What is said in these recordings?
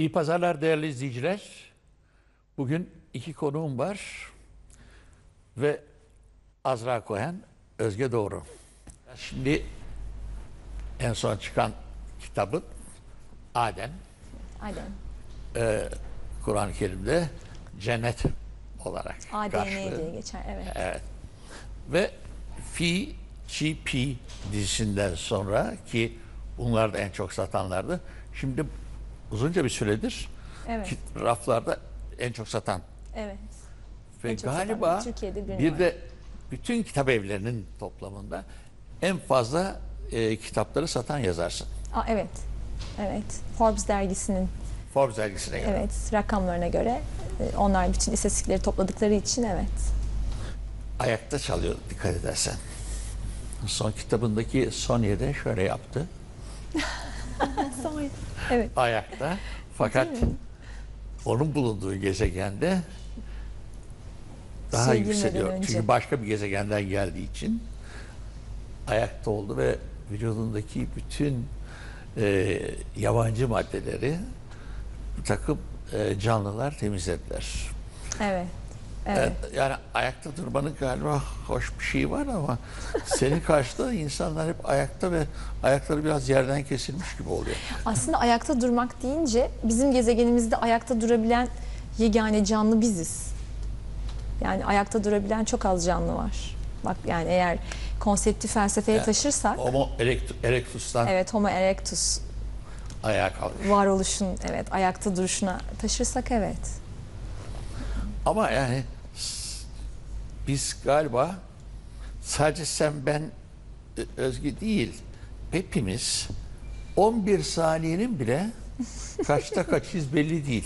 İyi pazarlar değerli izleyiciler. Bugün iki konuğum var ve Azra Kohen, Özge Doğru. Şimdi en son çıkan kitabın Adem, Adem. Kur'an-ı Kerim'de cennet olarak ADN diye geçer. Evet. Evet. Ve Fi, Chi, Pi dizisinden sonra ki bunlar da en çok satanlardı. Şimdi uzunca bir süredir Evet. raflarda en çok satan Evet. ve En galiba satan Türkiye'de bir numara. de bütün kitap evlerinin toplamında en fazla e, kitapları satan yazarsın. Aa, evet. Evet. Forbes dergisinin Forbes dergisine göre. evet rakamlarına göre e, onlar bütün istatistikleri topladıkları için evet. Ayakta çalıyor dikkat edersen. Son kitabındaki Sonya'da şöyle yaptı. Evet. ayakta. Fakat onun bulunduğu gezegende daha girmeden yükseliyor. önce. Çünkü başka bir gezegenden geldiği için ayakta oldu ve vücudundaki bütün e, yabancı maddeleri bir takım e, canlılar temizlediler. Evet. Evet. Yani ayakta durmanın galiba hoş bir şeyi var ama senin karşıda insanlar hep ayakta ve ayakları biraz yerden kesilmiş gibi oluyor. Aslında ayakta durmak deyince bizim gezegenimizde ayakta durabilen yegane canlı biziz. Yani ayakta durabilen çok az canlı var. Bak yani eğer konsepti felsefeye taşırsak Homo erect- erectus'tan evet Homo erectus ayağa kalkmış. varoluşun evet ayakta duruşuna taşırsak evet. Ama yani biz galiba sadece sen ben Ö- Özge değil hepimiz 11 saniyenin bile kaçta kaçız belli değil.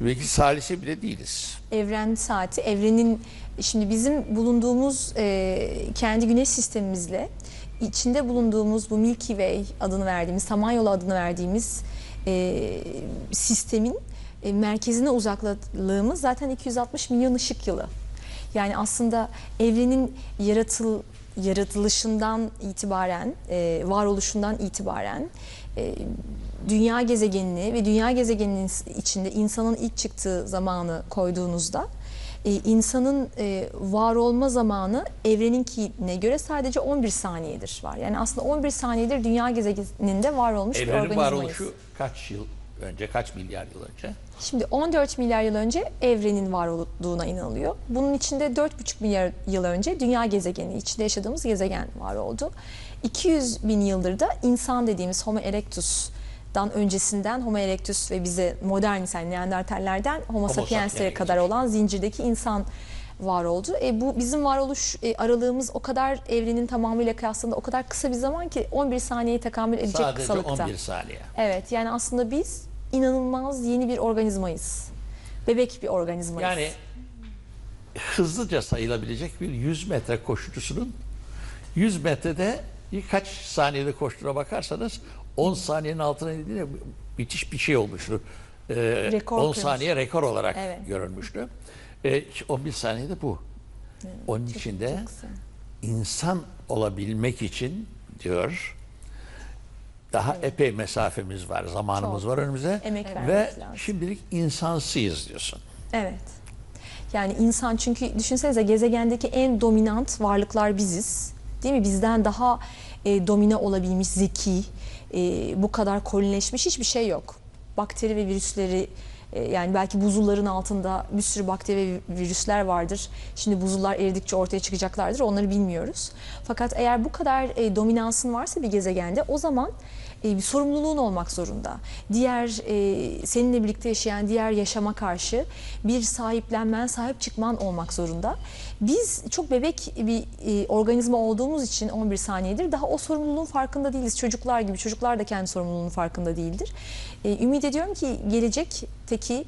Belki salise bile değiliz. Evren saati, evrenin şimdi bizim bulunduğumuz e, kendi güneş sistemimizle içinde bulunduğumuz bu Milky Way adını verdiğimiz, Samanyolu adını verdiğimiz e, sistemin e, merkezine uzaklığımız zaten 260 milyon ışık yılı. Yani aslında evrenin yaratıl yaratılışından itibaren, e, varoluşundan itibaren e, dünya gezegenini ve dünya gezegeninin içinde insanın ilk çıktığı zamanı koyduğunuzda e, insanın e, var olma zamanı evreninkine göre sadece 11 saniyedir var. Yani aslında 11 saniyedir dünya gezegeninde var olmuş bir Evrenin organizmayız. varoluşu kaç yıl önce, kaç milyar yıl önce? Şimdi 14 milyar yıl önce evrenin var olduğuna inanılıyor. Bunun içinde 4,5 milyar yıl önce dünya gezegeni, içinde yaşadığımız gezegen var oldu. 200 bin yıldır da insan dediğimiz Homo erectus'dan öncesinden Homo erectus ve bize modern insan Neandertallerden Homo, sapiens'lere sapiens kadar olan zincirdeki insan var oldu. E, bu bizim varoluş e, aralığımız o kadar evrenin tamamıyla kıyasladığında o kadar kısa bir zaman ki 11 saniyeyi tekamül edecek Sadece kısalıkta. 11 saniye. Evet yani aslında biz inanılmaz yeni bir organizmayız. Bebek bir organizmayız. Yani hızlıca sayılabilecek bir 100 metre koşucusunun 100 metrede kaç saniyede koştuğuna bakarsanız 10 saniyenin altına indiğinde müthiş bir şey olmuştu. Ee, Rekor 10 kırmış. saniye rekor olarak Evet. görülmüştü. Ee, 11 saniyede bu. Onun içinde çok kısa. insan olabilmek için diyor daha epey mesafemiz var, zamanımız Çok. var önümüze Emek vermek ve lazım. şimdilik insansıyız diyorsun. Evet. Yani insan çünkü düşünsenize gezegendeki en dominant varlıklar biziz. Değil mi? Bizden daha e, domine olabilmiş, zeki, e, bu kadar kolonileşmiş hiçbir şey yok. Bakteri ve virüsleri e, yani belki buzulların altında bir sürü bakteri ve virüsler vardır. Şimdi buzullar eridikçe ortaya çıkacaklardır. Onları bilmiyoruz. Fakat eğer bu kadar e, dominansın varsa bir gezegende o zaman e, bir sorumluluğun olmak zorunda. Diğer e, seninle birlikte yaşayan diğer yaşama karşı bir sahiplenmen, sahip çıkman olmak zorunda. Biz çok bebek bir e, organizma olduğumuz için 11 saniyedir daha o sorumluluğun farkında değiliz. Çocuklar gibi çocuklar da kendi sorumluluğunun farkında değildir. E, ümit ediyorum ki gelecekteki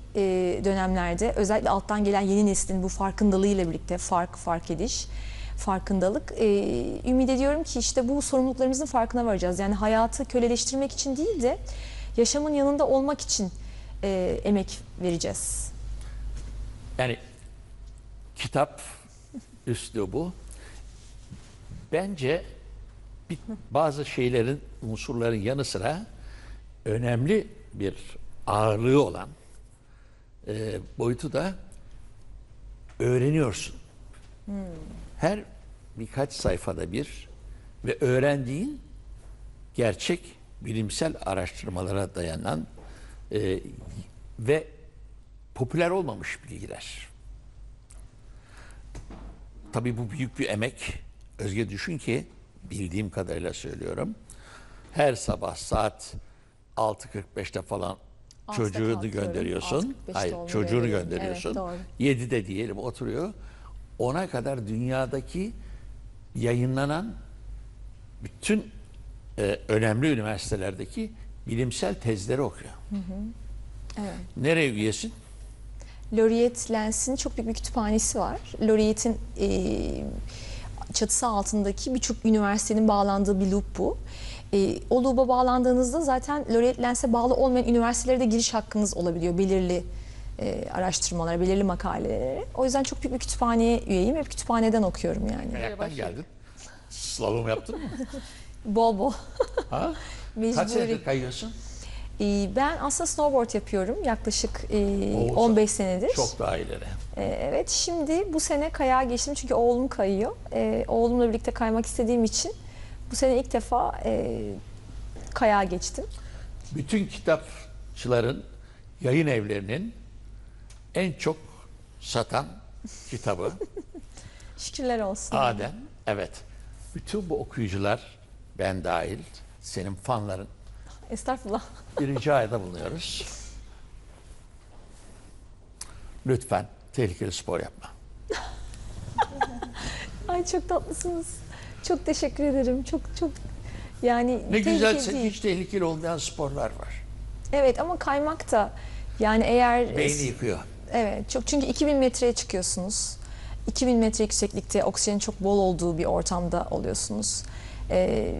dönemlerde özellikle alttan gelen yeni neslin bu farkındalığıyla birlikte fark, fark ediş, farkındalık. Ee, ümit ediyorum ki işte bu sorumluluklarımızın farkına varacağız. Yani hayatı köleleştirmek için değil de yaşamın yanında olmak için e, emek vereceğiz. Yani kitap üslubu bence bir, bazı şeylerin, unsurların yanı sıra önemli bir ağırlığı olan e, boyutu da öğreniyorsun. Her birkaç sayfada bir ve öğrendiğin gerçek bilimsel araştırmalara dayanan e, ve popüler olmamış bilgiler. Tabii bu büyük bir emek. Özge düşün ki bildiğim kadarıyla söylüyorum. Her sabah saat 6.45'te falan çocuğunu gönderiyorsun. 6.45'te Hayır, çocuğunu gönderiyorsun. Evet, doğru. 7'de diyelim oturuyor. Ona kadar dünyadaki yayınlanan bütün e, önemli üniversitelerdeki bilimsel tezleri okuyor. Evet. Nereye üyesin? Laureate Lens'in çok büyük bir kütüphanesi var. Laureate'in e, çatısı altındaki birçok üniversitenin bağlandığı bir loop bu. E, o loop'a bağlandığınızda zaten Laureate Lens'e bağlı olmayan üniversitelere de giriş hakkınız olabiliyor belirli e, araştırmalara, belirli makalelere. O yüzden çok büyük bir kütüphaneye üyeyim. Hep kütüphaneden okuyorum yani. Ayaktan geldin. Slalom yaptın mı? Bol bol. Ha? Kaç Mecburi. senedir kayıyorsun? E, ben aslında snowboard yapıyorum yaklaşık e, Oo, 15 senedir. Çok daha ileri. Ee, Evet, şimdi bu sene kayağa geçtim çünkü oğlum kayıyor. Ee, oğlumla birlikte kaymak istediğim için bu sene ilk defa e, kayağa geçtim. Bütün kitapçıların, yayın evlerinin en çok satan kitabı Şükürler olsun. Adem. Evet. Bütün bu okuyucular, ben dahil, senin fanların Estağfurullah. bir ricada bulunuyoruz. Lütfen tehlikeli spor yapma. Ay çok tatlısınız. Çok teşekkür ederim. Çok çok yani Ne tehlike güzel değil. hiç tehlikeli olmayan sporlar var. Evet ama kaymak da yani eğer Beyni yıkıyor. Evet, çok çünkü 2000 metreye çıkıyorsunuz. 2000 metre yükseklikte oksijenin çok bol olduğu bir ortamda oluyorsunuz. Ee,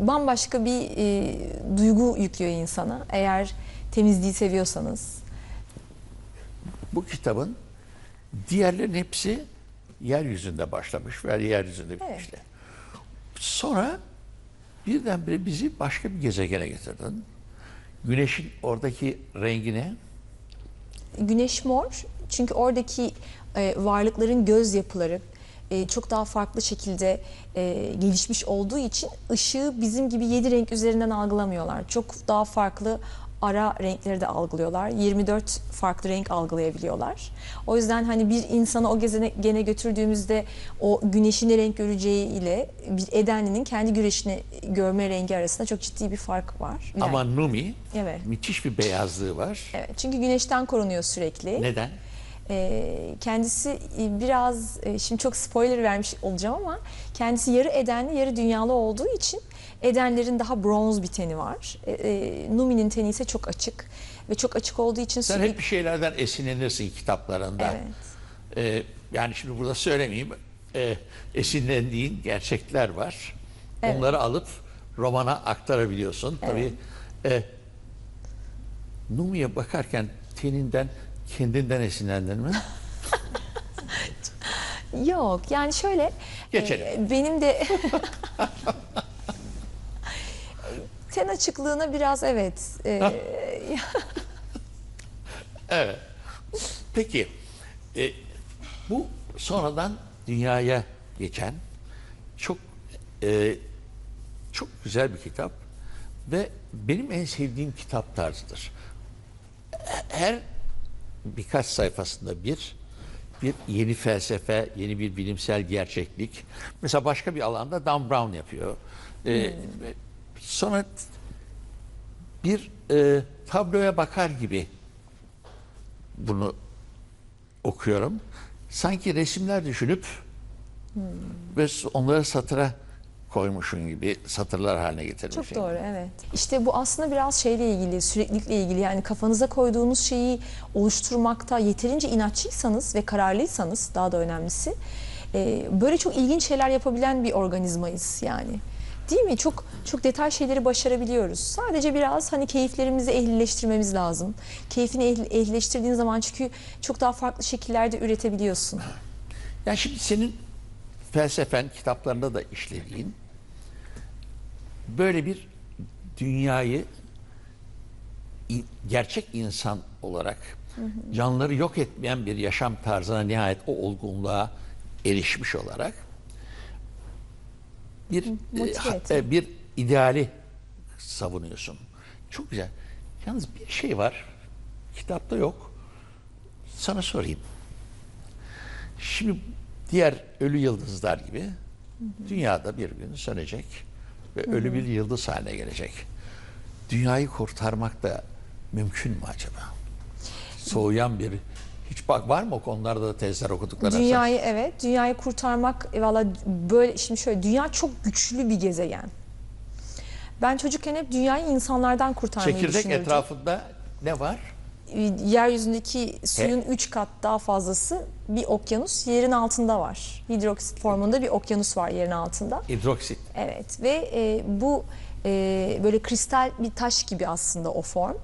bambaşka bir e, duygu yüklüyor insana. Eğer temizliği seviyorsanız. Bu kitabın diğerlerin hepsi yeryüzünde başlamış ve yeryüzünde bitmişler. Sonra birdenbire bizi başka bir gezegene getirdin. Güneşin oradaki rengine Güneş mor çünkü oradaki e, varlıkların göz yapıları e, çok daha farklı şekilde e, gelişmiş olduğu için ışığı bizim gibi yedi renk üzerinden algılamıyorlar. Çok daha farklı ara renkleri de algılıyorlar. 24 farklı renk algılayabiliyorlar. O yüzden hani bir insanı o gezegene götürdüğümüzde o güneşin ne renk göreceği ile bir edenlinin kendi güneşini görme rengi arasında çok ciddi bir fark var. Yani- ama Numi evet. müthiş bir beyazlığı var. Evet, çünkü güneşten korunuyor sürekli. Neden? Ee, kendisi e, biraz e, şimdi çok spoiler vermiş olacağım ama kendisi yarı edenli yarı dünyalı olduğu için edenlerin daha bronz bir teni var. E, e, Numi'nin teni ise çok açık ve çok açık olduğu için Sen sürekli hep bir şeylerden esinlenirsin kitaplarında. Evet. Ee, yani şimdi burada söylemeyeyim. Ee, esinlendiğin gerçekler var. Evet. Onları alıp romana aktarabiliyorsun. Tabii e, Numi'ye bakarken teninden kendinden esinlendin mi? yok yani şöyle Geçelim. e, benim de açıklığına biraz evet e, Evet. Peki e, bu sonradan dünyaya geçen çok e, çok güzel bir kitap ve benim en sevdiğim kitap tarzıdır. Her birkaç sayfasında bir bir yeni felsefe, yeni bir bilimsel gerçeklik. Mesela başka bir alanda Dan Brown yapıyor. E, Sonra bir e, tabloya bakar gibi bunu okuyorum. Sanki resimler düşünüp ve onları satıra koymuşun gibi satırlar haline getirmişsin. Çok doğru evet. İşte bu aslında biraz şeyle ilgili, süreklilikle ilgili. Yani kafanıza koyduğunuz şeyi oluşturmakta yeterince inatçıysanız ve kararlıysanız daha da önemlisi e, böyle çok ilginç şeyler yapabilen bir organizmayız yani. Değil mi? Çok çok detay şeyleri başarabiliyoruz. Sadece biraz hani keyiflerimizi ehlileştirmemiz lazım. Keyfini ehl- ehlileştirdiğin zaman çünkü çok daha farklı şekillerde üretebiliyorsun. Yani şimdi senin felsefen kitaplarında da işlediğin böyle bir dünyayı gerçek insan olarak canlıları yok etmeyen bir yaşam tarzına nihayet o olgunluğa erişmiş olarak bir e, e, bir ideali savunuyorsun. Çok güzel. Yalnız bir şey var. Kitapta yok. Sana sorayım. Şimdi diğer ölü yıldızlar gibi dünyada bir gün sönecek ve ölü bir yıldız haline gelecek. Dünyayı kurtarmak da mümkün mü acaba? Soğuyan bir hiç bak var mı o konularda da tezler okudukları? Dünyayı evet, dünyayı kurtarmak e, valla böyle şimdi şöyle dünya çok güçlü bir gezegen. Ben çocukken hep dünyayı insanlardan kurtarmayı Çekirdek düşünürdüm. etrafında ne var? Yeryüzündeki suyun 3 kat daha fazlası bir okyanus yerin altında var. Hidroksit formunda bir okyanus var yerin altında. Hidroksit. Evet ve e, bu e, böyle kristal bir taş gibi aslında o form.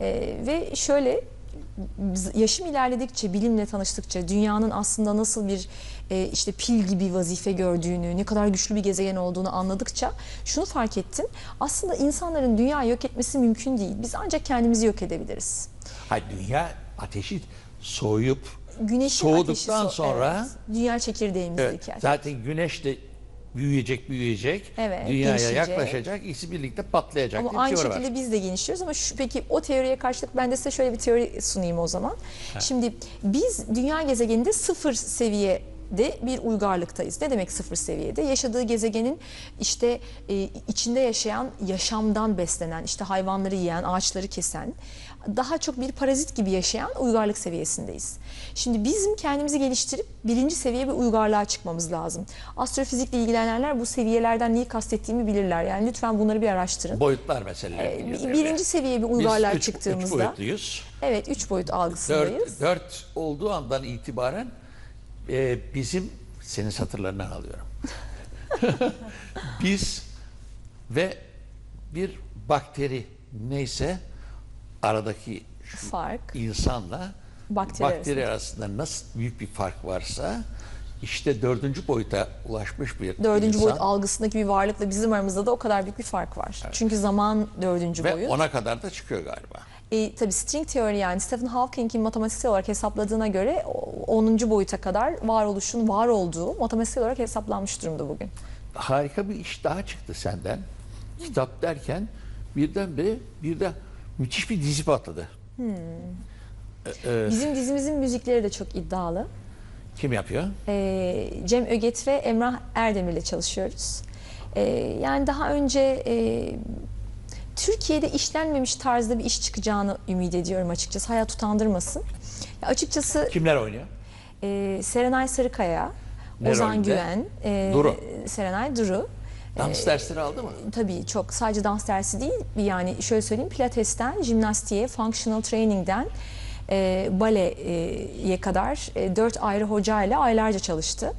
E, ve şöyle yaşım ilerledikçe, bilimle tanıştıkça dünyanın aslında nasıl bir e, işte pil gibi vazife gördüğünü, ne kadar güçlü bir gezegen olduğunu anladıkça şunu fark ettim. Aslında insanların dünyayı yok etmesi mümkün değil. Biz ancak kendimizi yok edebiliriz. Hayır dünya ateşi soğuyup Güneşin soğuduktan ateşi so- sonra evet, dünya çekirdeğimizdeki evet, ateş. zaten güneş de büyüyecek büyüyecek Evet, dünyaya genişleyecek. yaklaşacak ikisi birlikte patlayacak Ama diye bir aynı teori var. şekilde biz de genişliyoruz ama şu, peki o teoriye karşılık ben de size şöyle bir teori sunayım o zaman. Şimdi biz dünya gezegeninde sıfır seviyede bir uygarlıktayız. Ne demek sıfır seviyede? Yaşadığı gezegenin işte e, içinde yaşayan, yaşamdan beslenen, işte hayvanları yiyen, ağaçları kesen, daha çok bir parazit gibi yaşayan uygarlık seviyesindeyiz. Şimdi bizim kendimizi geliştirip birinci seviye bir uygarlığa çıkmamız lazım. Astrofizikle ilgilenenler bu seviyelerden neyi kastettiğimi bilirler. Yani lütfen bunları bir araştırın. Boyutlar meseleleri. Ee, birinci seviye bir Biz uygarlığa üç- çıktığımızda Üç boyutluyuz. evet üç boyut algısındayız. Dört, dört olduğu andan itibaren e, bizim senin satırlarından alıyorum. Biz ve bir bakteri neyse aradaki şu Fark. insanla Bakteri bakteri, arasında nasıl büyük bir fark varsa işte dördüncü boyuta ulaşmış bir Dördüncü insan boyut algısındaki bir varlıkla bizim aramızda da o kadar büyük bir fark var. Çünkü zaman dördüncü ve boyut. ona kadar da çıkıyor galiba. E, tabii string teori yani Stephen Hawking'in matematiksel olarak hesapladığına göre o- 10. boyuta kadar varoluşun var olduğu matematiksel olarak hesaplanmış durumda bugün. harika bir iş daha çıktı senden. Kitap derken birdenbire bir de müthiş bir dizi patladı. Bizim dizimizin müzikleri de çok iddialı. Kim yapıyor? Ee, Cem Öget ve Emrah Erdemir'le çalışıyoruz. Ee, yani daha önce e, Türkiye'de işlenmemiş tarzda bir iş çıkacağını ümit ediyorum açıkçası. Hayat utandırmasın. Ya açıkçası Kimler oynuyor? e, Serenay Sarıkaya, Ne Ozan? Güven, e, Duru. Serenay Duru. Dans dersleri aldı mı? Tabii çok sadece dans dersi değil yani şöyle söyleyeyim pilatesten, jimnastiğe, functional training'den e, baleye kadar e, dört ayrı hocayla aylarca çalıştı.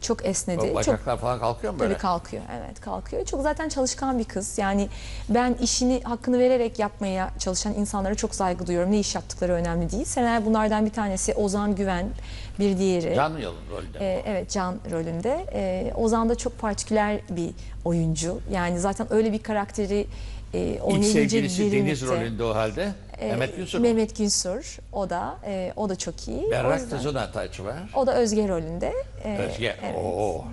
Çok esnedi. Çok bacaklar falan kalkıyor mu böyle? Tabii kalkıyor. Evet kalkıyor. Çok zaten çalışkan bir kız. Yani ben işini hakkını vererek yapmaya çalışan insanlara çok saygı duyuyorum. Ne iş yaptıkları önemli değil. Serenay bunlardan bir tanesi Ozan Güven, bir diğeri. Yolun rolünde. Ee, evet Can rolünde. Ee, Ozan da çok partiküler bir oyuncu. Yani zaten öyle bir karakteri e, İlk oynayabilecek sevgilisi Deniz rolünde o halde. Ee, Mehmet Günsur mu? Mehmet Günsur. O da e, o da çok iyi. Berrak Tuzun Ataç'ı var. o da Özge rolünde. Ee, Özge. evet. Oo.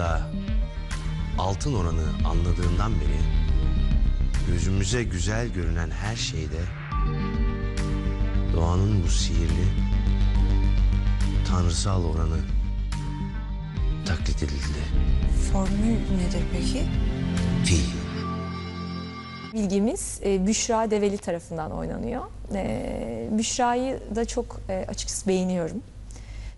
Yunan'da altın oranı anladığından beri gözümüze güzel görünen her şeyde doğanın bu sihirli tanrısal oranı taklit edildi. Formül nedir peki? Pi. Bilgimiz e, Büşra Develi tarafından oynanıyor. E, Büşra'yı da çok e, açıkçası beğeniyorum.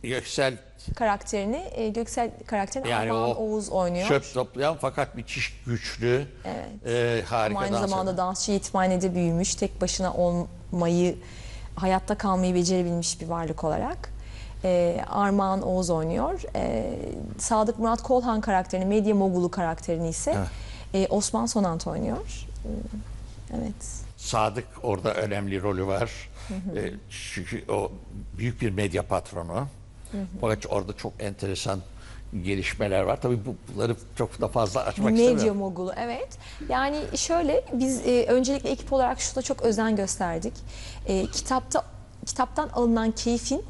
Göksel Karakterini, e, Göksel karakterini yani Armağan o Oğuz oynuyor. çöp toplayan fakat müthiş güçlü, Evet. e, harika Ama aynı dans zamanda eden. dansçı yetimhanede büyümüş, tek başına olmayı, hayatta kalmayı becerebilmiş bir varlık olarak. E, Armağan Oğuz oynuyor. E, Sadık Murat Kolhan karakterini, medya mogulu karakterini ise e, Osman Sonant oynuyor. E, Evet. Sadık orada önemli rolü var. E, çünkü o büyük bir medya patronu. Fakat orada çok enteresan gelişmeler var. Tabii bu- bunları çok da fazla açmak Medya istemiyorum. mogulu evet. Yani şöyle biz e, öncelikle ekip olarak şuna çok özen gösterdik. E, kitapta kitaptan alınan keyfin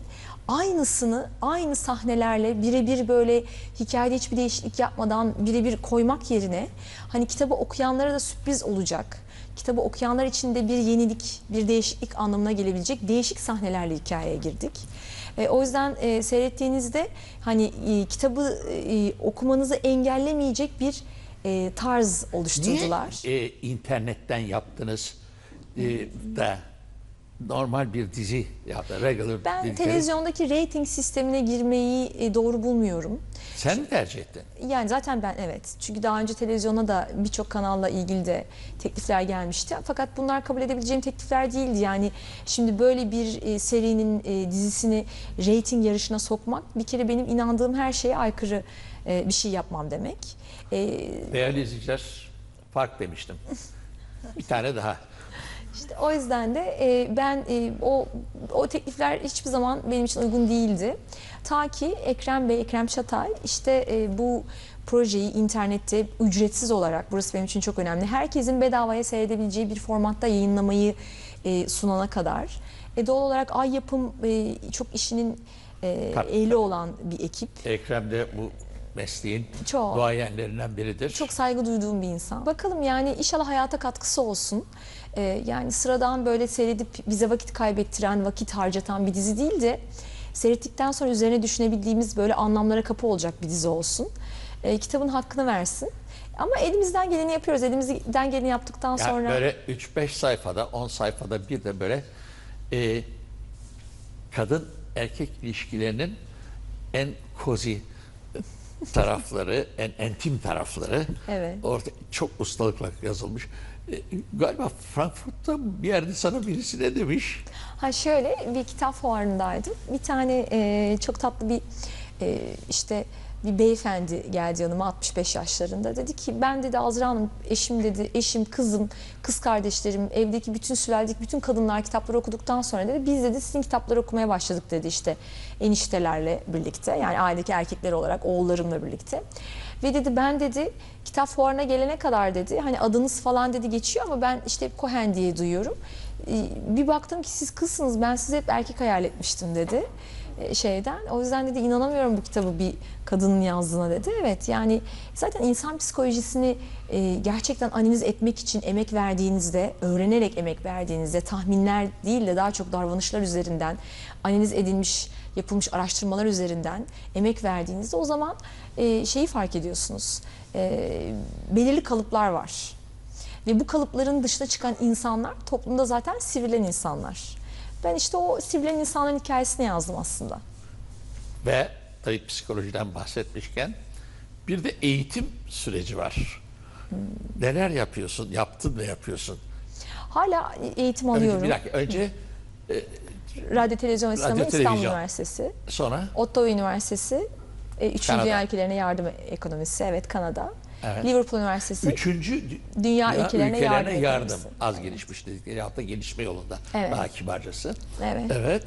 aynısını aynı sahnelerle birebir böyle hikayede hiçbir değişiklik yapmadan birebir koymak yerine hani kitabı okuyanlara da sürpriz olacak. Kitabı okuyanlar için de bir yenilik, bir değişiklik anlamına gelebilecek değişik sahnelerle hikayeye girdik. E, o yüzden e, seyrettiğinizde hani e, kitabı e, okumanızı engellemeyecek bir e, tarz oluşturdular. Niye e, internetten yaptınız e, da normal bir dizi yaptı, regular Ben dizi. televizyondaki rating sistemine girmeyi e, doğru bulmuyorum. Sen mi tercih ettin? Yani zaten ben evet. Çünkü daha önce televizyona da birçok kanalla ilgili de teklifler gelmişti. Fakat bunlar kabul edebileceğim teklifler değildi. Yani şimdi böyle bir e, serinin e, dizisini rating yarışına sokmak bir kere benim inandığım her şeye aykırı bir şey yapmam demek. Değerli izleyiciler, fark demiştim. Bir tane daha. İşte o yüzden de e, ben e, o o teklifler hiçbir zaman benim için uygun değildi. Ta ki Ekrem Bey, Ekrem Çatay işte e, bu projeyi internette ücretsiz olarak, burası benim için çok önemli, herkesin bedavaya seyredebileceği bir formatta yayınlamayı e, sunana kadar. E, doğal olarak Ay Yapım e, çok işinin e, Tabii, ehli olan bir ekip. Ekrem de bu mesleğin Çok. duayenlerinden biridir. Çok saygı duyduğum bir insan. Bakalım yani inşallah hayata katkısı olsun. Ee, yani sıradan böyle seyredip bize vakit kaybettiren, vakit harcatan bir dizi değil de seyrettikten sonra üzerine düşünebildiğimiz böyle anlamlara kapı olacak bir dizi olsun. Ee, kitabın hakkını versin. Ama elimizden geleni yapıyoruz. Elimizden geleni yaptıktan Yani sonra böyle 3-5 sayfada, 10 sayfada bir de böyle e, kadın erkek ilişkilerinin en cozy tarafları, en entim tarafları Evet. orada çok ustalıkla yazılmış. E, galiba Frankfurt'ta bir yerde sana birisi ne demiş? Ha şöyle bir kitap fuarındaydım. Bir tane e, çok tatlı bir e, işte bir beyefendi geldi yanıma 65 yaşlarında. Dedi ki ben dedi Azra Hanım eşim dedi eşim kızım kız kardeşlerim evdeki bütün sülaledeki bütün kadınlar kitapları okuduktan sonra dedi biz dedi sizin kitapları okumaya başladık dedi işte eniştelerle birlikte yani ailedeki erkekler olarak oğullarımla birlikte. Ve dedi ben dedi kitap fuarına gelene kadar dedi hani adınız falan dedi geçiyor ama ben işte hep Cohen diye duyuyorum. Bir baktım ki siz kızsınız ben sizi hep erkek hayal etmiştim dedi şeyden. O yüzden dedi inanamıyorum bu kitabı bir kadının yazdığına dedi. Evet yani zaten insan psikolojisini e, gerçekten analiz etmek için emek verdiğinizde, öğrenerek emek verdiğinizde tahminler değil de daha çok davranışlar üzerinden analiz edilmiş yapılmış araştırmalar üzerinden emek verdiğinizde o zaman e, şeyi fark ediyorsunuz. E, belirli kalıplar var. Ve bu kalıpların dışına çıkan insanlar toplumda zaten sivrilen insanlar. Ben işte o sivrilen insanların hikayesini yazdım aslında. Ve tabii psikolojiden bahsetmişken bir de eğitim süreci var. Neler yapıyorsun, yaptın ve yapıyorsun. Hala eğitim Önce, alıyorum. bir dakika, önce Radyo, Televizyon ve Sinema İstanbul. Üniversitesi, sonra Ottawa Üniversitesi, e, Üçüncü Kanada. Ülkelerine Yardım Ekonomisi, evet Kanada. Evet. Liverpool Üniversitesi, üçüncü dü- Dünya ülkelerine yardım ekonomisi. Az gelişmiş dedikleri hatta gelişme yolunda Evet. daha kibarcası. Evet. Evet.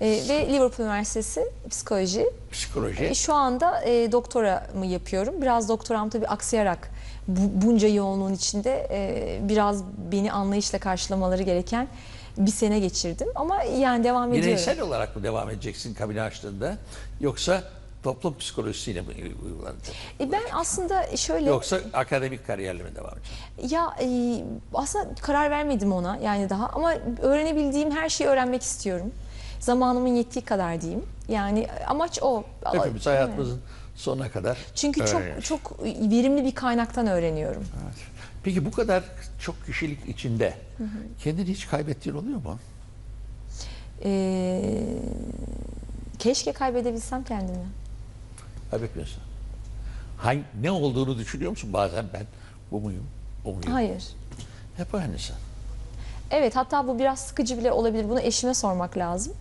e, ve Liverpool Üniversitesi Psikoloji. Psikoloji. E, Şu anda e, doktoramı yapıyorum. Biraz doktoram tabii aksayarak bu, bunca yoğunluğun içinde e, biraz beni anlayışla karşılamaları gereken bir sene geçirdim. Ama yani devam ediyorum. Bireysel olarak mı devam edeceksin kabine açtığında yoksa toplum psikolojisiyle mi uygulanacak? E, ben aslında şöyle... Yoksa akademik kariyerle mi devam edeceksin? Ya e, aslında karar vermedim ona yani daha ama öğrenebildiğim her şeyi öğrenmek istiyorum. Zamanımın yettiği kadar diyeyim. Yani amaç o. Hepimiz hayatımızın sonuna kadar Çünkü öğreniyoruz. çok çok verimli bir kaynaktan öğreniyorum. Evet. Peki bu kadar çok kişilik içinde kendini hiç kaybettiğin oluyor mu? Ee, keşke kaybedebilsem kendimi. Kaybetmiyorsun. Hangi, ne olduğunu düşünüyor musun bazen ben bu muyum, bu muyum? Hayır. Hep aynısı. Evet hatta bu biraz sıkıcı bile olabilir. Bunu eşime sormak lazım.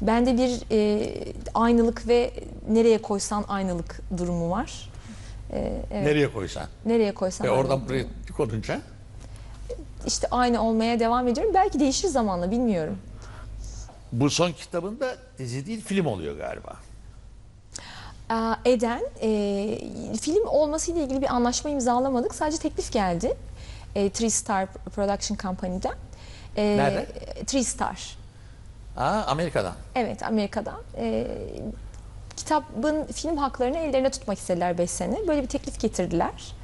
Bende bir e, aynılık ve nereye koysan aynılık durumu var. E, evet, Nereye koysan. nereye koysan Ve oradan buraya konunca İşte aynı olmaya devam ediyorum. Belki değişir zamanla bilmiyorum. bu son kitabında dizi değil film oluyor galiba. Aa, Eden e, film olmasıyla ilgili bir anlaşma imzalamadık. Sadece teklif geldi. E, Three Star Production Company'den. E, Nerede? Three Star. Aa, Amerika'dan. Evet Amerika'dan. E, kitabın film haklarını ellerine tutmak istediler 5 sene. Böyle bir teklif getirdiler.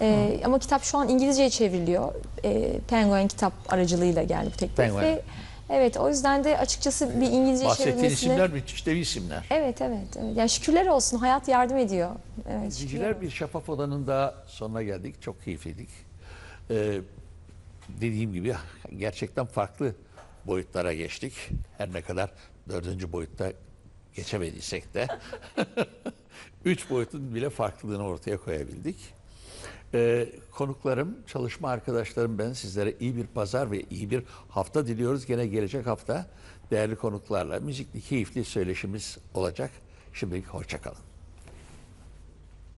E, ama kitap şu an İngilizceye çevriliyor. E, Penguin kitap aracılığıyla geldi bu teklif. Penguin. Ve, evet o yüzden de açıkçası bir İngilizce Bahsettiğin çevirmesine... isimler müthiş dev isimler. Evet evet. evet. Yani şükürler olsun hayat yardım ediyor. Evet, Diziciler bir şeffaf odanın daha sonuna geldik. Çok keyifliydik. Ee, dediğim gibi gerçekten farklı boyutlara geçtik. Her ne kadar dördüncü boyutta geçemediysek de üç boyutun bile farklılığını ortaya koyabildik. Ee, konuklarım, çalışma arkadaşlarım ben sizlere iyi bir pazar ve iyi bir hafta diliyoruz. Gene gelecek hafta değerli konuklarla müzikli, keyifli söyleşimiz olacak. Şimdilik hoşçakalın.